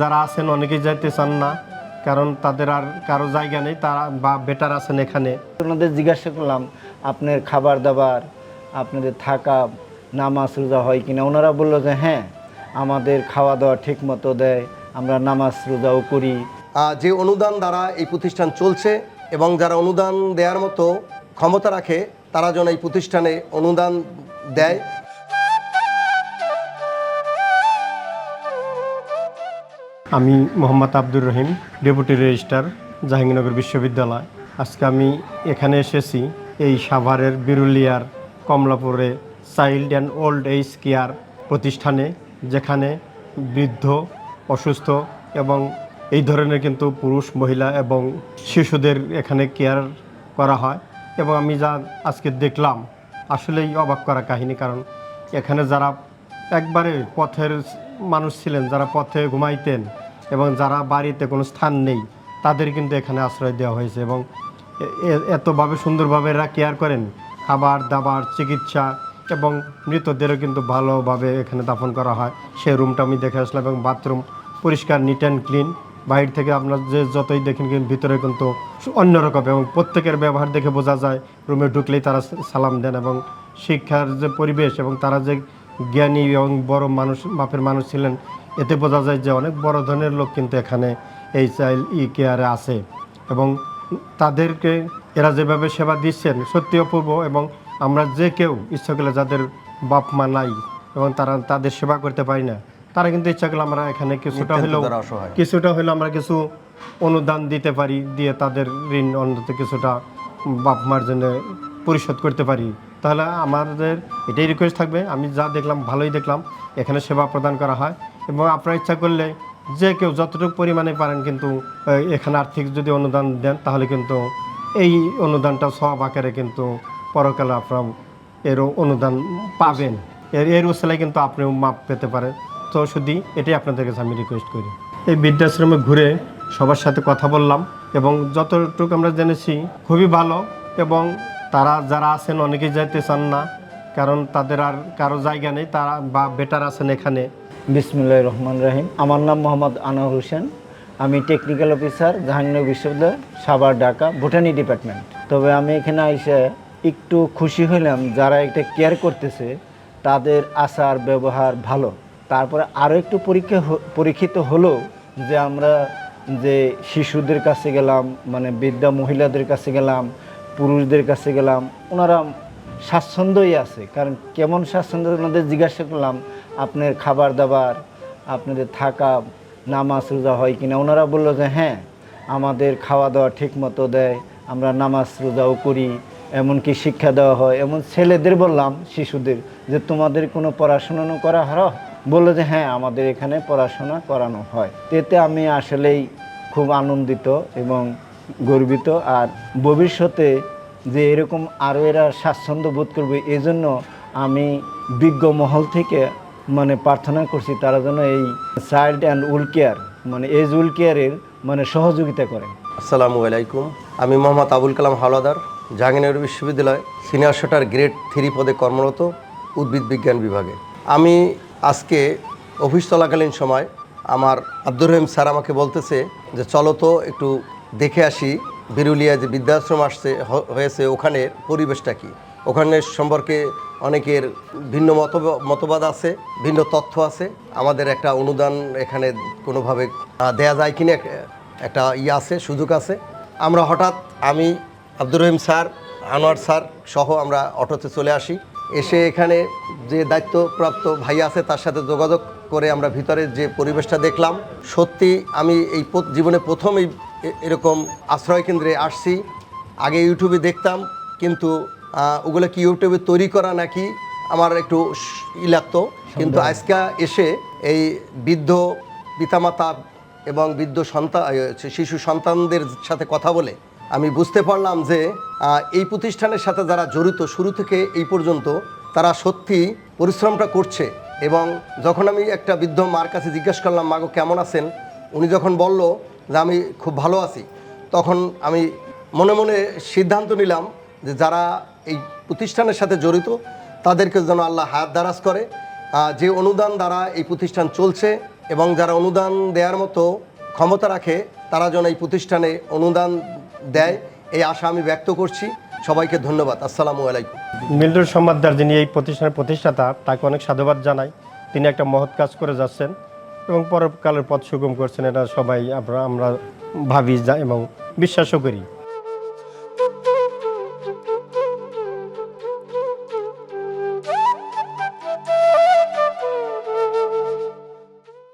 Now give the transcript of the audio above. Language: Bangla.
যারা আছেন অনেকেই যাইতে চান না কারণ তাদের আর কারও জায়গা নেই তারা বা বেটার আছেন এখানে। ওনাদের জিজ্ঞাসা করলাম আপনার খাবার দাবার আপনাদের থাকা নামাজ রোজা হয় কিনা? ওনারা বলল যে হ্যাঁ আমাদের খাওয়া দাওয়া ঠিক মতো দেয় আমরা নামাজ রোজাও করি। যে অনুদান দ্বারা এই প্রতিষ্ঠান চলছে এবং যারা অনুদান দেওয়ার মতো ক্ষমতা রাখে তারা যেন এই প্রতিষ্ঠানে অনুদান দেয়। আমি মোহাম্মদ আব্দুর রহিম, ডেপুটি রেজিস্ট্রার, জাহাঙ্গীরনগর বিশ্ববিদ্যালয়। আজকে আমি এখানে এসেছি এই সাভারের বিরুলিয়ার কমলাপুরে child and old age care প্রতিষ্ঠানে, যেখানে বৃদ্ধ, অসুস্থ এবং এই ধরনের কিন্তু পুরুষ, মহিলা এবং শিশুদের এখানে কেয়ার করা হয় এবং আমি যা আজকে দেখলাম, আসলেই অবাক করা কাহিনী। কারণ এখানে যারা একবারে পথের মানুষ ছিলেন, যারা পথে ঘুমাইতেন এবং যারা বাড়িতে কোনো স্থান নেই, তাদের কিন্তু এখানে আশ্রয় দেওয়া হয়েছে এবং এতভাবে সুন্দরভাবে এরা কেয়ার করেন। খাবার দাবার, চিকিৎসা এবং মৃতদেরও কিন্তু ভালোভাবে এখানে দাফন করা হয়। সেই রুমটা আমি দেখে আসলাম এবং বাথরুম পরিষ্কার নিট অ্যান্ড ক্লিন বাইরে থেকে আপনার যে যতই দেখেন কিন্তু ভিতরে কিন্তু অন্যরকম এবং প্রত্যেকের ব্যবহার দেখে বোঝা যায়। রুমে ঢুকলেই তারা সালাম দেন এবং শিক্ষার যে পরিবেশ এবং তারা যে জ্ঞানী এবং বড় মানুষ মাপের মানুষ ছিলেন। এতে বোঝা যায় যে অনেক বড় ধরনের লোক কিন্তু এখানে এই চাইল্ড ই কেয়ারে আছে এবং তাদেরকে এরা যেভাবে সেবা দিচ্ছেন সত্যি অপূর্ব এবং আমরা যে কেউ ইচ্ছা করলে যাদের বাপ মা নাই এবং তারা তাদের সেবা করতে পারি না তারা কিন্তু ইচ্ছা করলে আমরা এখানে কিছুটা হলেও কিছুটা হলেও আমরা কিছু অনুদান দিতে পারি দিয়ে তাদের ঋণ অন্তত কিছুটা বাপ মার জন্য পরিশোধ করতে পারি। তাহলে আমাদের এটাই রিকোয়েস্ট থাকবে। আমি যা দেখলাম, ভালোই দেখলাম। এখানে সেবা প্রদান করা হয়। এবং আপনারা ইচ্ছা করলে যে কেউ যতটুকু পরিমাণে পারেন কিন্তু এখানে আর্থিক যদি অনুদান দেন, তাহলে কিন্তু এই অনুদানটা সব আকারে কিন্তু পরকালে আপনারা এরও অনুদান পাবেন। এর এর উসলায় কিন্তু আপনিও মাপ পেতে পারেন। তো শুধু এটাই আপনাদের কাছে আমি রিকোয়েস্ট করি। এই বৃদ্ধাশ্রমে ঘুরে সবার সাথে কথা বললাম এবং যতটুকু আমরা জেনেছি, খুবই ভালো এবং তারা যারা আছেন অনেকেই যাইতে চান না, কারণ তাদের আর কারও জায়গা নেই, তারা বা বেটার আছেন এখানে। বিসমুল্লাহ রহমান রাহিম। আমার নাম মোহাম্মদ আনোয়ার হোসেন। আমি টেকনিক্যাল অফিসার, জাহাঙ্গীরনগর বিশ্ববিদ্যালয়, সাভার, ঢাকা ভুটানি ডিপার্টমেন্ট। তবে আমি এখানে এসে একটু খুশি হলাম যারা এটা কেয়ার করতেছে, তাদের আচার, ব্যবহার ভালো। তারপরে আরও একটু পরীক্ষা পরীক্ষিত হলো যে আমরা যে শিশুদের কাছে গেলাম মানে বৃদ্ধা মহিলাদের কাছে গেলাম পুরুষদের কাছে গেলাম, ওনারা স্বাচ্ছন্দ্যই আছে। কারণ কেমন স্বাচ্ছন্দ্য ওনাদের জিজ্ঞাসা করলাম, আপনার খাবার দাবার, আপনাদের থাকা, নামাজ রোজা হয় কিনা? ওনারা বলল যে হ্যাঁ আমাদের খাওয়া দাওয়া ঠিক মতো দেয়, আমরা নামাজ রোজাও করি, এমনকি শিক্ষা দেওয়া হয়। এমন ছেলেদের বললাম, শিশুদের, যে তোমাদের কোনো পড়াশোনা করা হয় বলল যে হ্যাঁ আমাদের এখানে পড়াশোনা করানো হয়। এতে আমি আসলেই খুব আনন্দিত এবং গর্বিত। আর ভবিষ্যতে যে এরকম আরও এরা স্বাচ্ছন্দ্য বোধ করবে, এজন্য আমি বিজ্ঞ মহল থেকে মানে প্রার্থনা করছি তারা যেন এই চাইল্ড অ্যান্ড উল কেয়ার মানে এজ উল কেয়ারের মানে সহযোগিতা করেন আসসালামু আলাইকুম। আমি মোহাম্মদ আবুল কালাম হাওলাদার, জাহাঙ্গীরনগর বিশ্ববিদ্যালয় সিনিয়র শাটার গ্রেড থ্রি পদে কর্মরত উদ্ভিদ বিজ্ঞান বিভাগে। আমি আজকে অফিস চলাকালীন সময় আমার আব্দুর রহিম স্যার আমাকে বলতেছে যে, চলো তো একটু দেখে আসি, বিরুলিয়া যে বৃদ্ধাশ্রম আসছে হয়েছে, ওখানে পরিবেশটা কি? ওখানে সম্পর্কে অনেকের ভিন্ন মত, মতবাদ আছে, ভিন্ন তথ্য আছে। আমাদের একটা অনুদান এখানে কোনোভাবে দেয়া যায় কিনা এক- একটা ইয়ে আছে, সুযোগ আছে। আমরা হঠাৎ, আমি, আব্দুর রহিম স্যার, আনোয়ার স্যার সহ আমরা অটোতে চলে আসি। এসে এখানে যে দায়িত্বপ্রাপ্ত ভাই আছে, তার সাথে যোগাযোগ করে আমরা ভিতরে যে পরিবেশটা দেখলাম। সত্যি আমি এই জীবনে প্রথম এই এরকম আশ্রয় কেন্দ্রে আসছি। আগে ইউটিউবে দেখতাম কিন্তু ওগুলো কি ইউটিউবে তৈরি করা নাকি আমার একটু ই লাগতো। কিন্তু আজকে এসে এই বৃদ্ধ পিতামাতা এবং বৃদ্ধ সন্তান শিশু সন্তানদের সাথে কথা বলে আমি বুঝতে পারলাম যে এই প্রতিষ্ঠানের সাথে যারা জড়িত শুরু থেকে এই পর্যন্ত তারা সত্যি পরিশ্রমটা করছে এবং যখন আমি একটা বৃদ্ধ মার কাছে জিজ্ঞেস করলাম মাগো কেমন আছেন? উনি যখন বলল যে আমি খুব ভালো আছি। তখন আমি মনে মনে সিদ্ধান্ত নিলাম যে যারা এই প্রতিষ্ঠানের সাথে জড়িত, তাদেরকে যেন আল্লাহ হাত দারাজ করে। যে অনুদান দ্বারা এই প্রতিষ্ঠান চলছে এবং যারা অনুদান দেওয়ার মতো ক্ষমতা রাখে, তারা যেন এই প্রতিষ্ঠানে অনুদান দেয়, এই আশা আমি ব্যক্ত করছি। সবাইকে ধন্যবাদ। আসসালামু আলাইকুম। মিল্টুর সমাদ্দার যিনি এই প্রতিষ্ঠানের প্রতিষ্ঠাতা, তাকে অনেক সাধুবাদ জানাই। তিনি একটা মহৎ কাজ করে যাচ্ছেন। এবং পরকালের পথ সুগম করছেন এটা সবাই আমরা আমরা ভাবি এবং বিশ্বাসও করি।